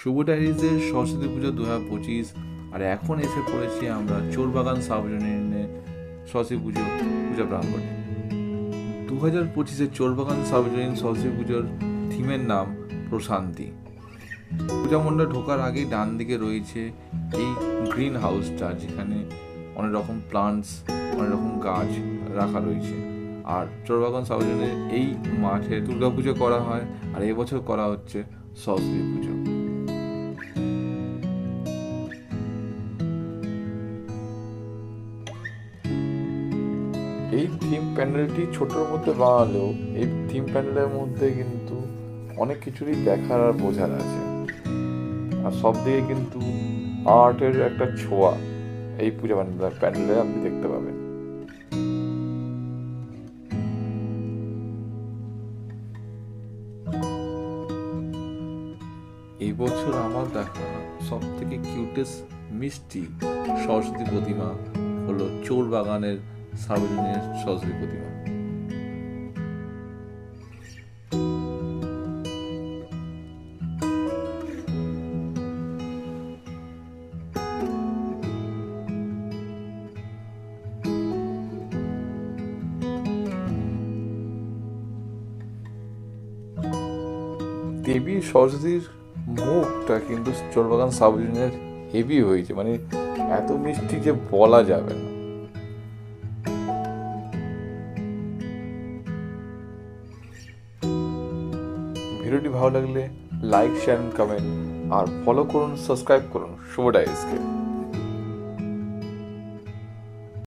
শুভ ডায়েরিজের সরস্বতী পুজো দু হাজার পঁচিশ, আর এখন এসে পড়েছি আমরা চোরবাগান সার্বজনীনে সরস্বতী পুজো, পূজা প্রাঙ্গণে। দু হাজার পঁচিশে চোরবাগান সার্বজনীন সরস্বতী পুজোর থিমের নাম প্রশান্তি। পূজা মণ্ডপে ঢোকার আগেই ডান দিকে রয়েছে এই গ্রিন হাউসটা, যেখানে অনেক রকম প্লান্টস, অনেক রকম গাছ রাখা রয়েছে। আর চোরবাগান সার্বজনীনের এই মাঠে দুর্গাপুজো করা হয়, আর এবছর করা হচ্ছে সরস্বতী পুজো। এই থিম প্যান্ডেলটি ছোটোর মধ্যে বানালেও, এই থিম প্যান্ডেলের মধ্যে কিন্তু অনেক কিছুরই দেখার আর বোঝার আছে। আর সব দিকে কিন্তু আর্টের একটা ছোঁয়া এই পূজা প্যান্ডেল প্যান্ডেলে আপনি দেখতে পাবেন। এই বছর আমার দেখা সব থেকে কিউটেস্ট মিষ্টি সরস্বতী প্রতিমা হলো চোর বাগানের সার্বজনীন সরস্বতী প্রতিমা দেবী সরস্বতীর মুখটা কিন্তু চোরবাগান সাবজুনের হেভি হয়েছে। মানে এত মিষ্টি যে বলা যাবে না। ভিডিওটি ভালো লাগলে লাইক শেয়ার কমেন্ট আর ফলো করুন সাবস্ক্রাইব করুন। শুভ ডাইসকে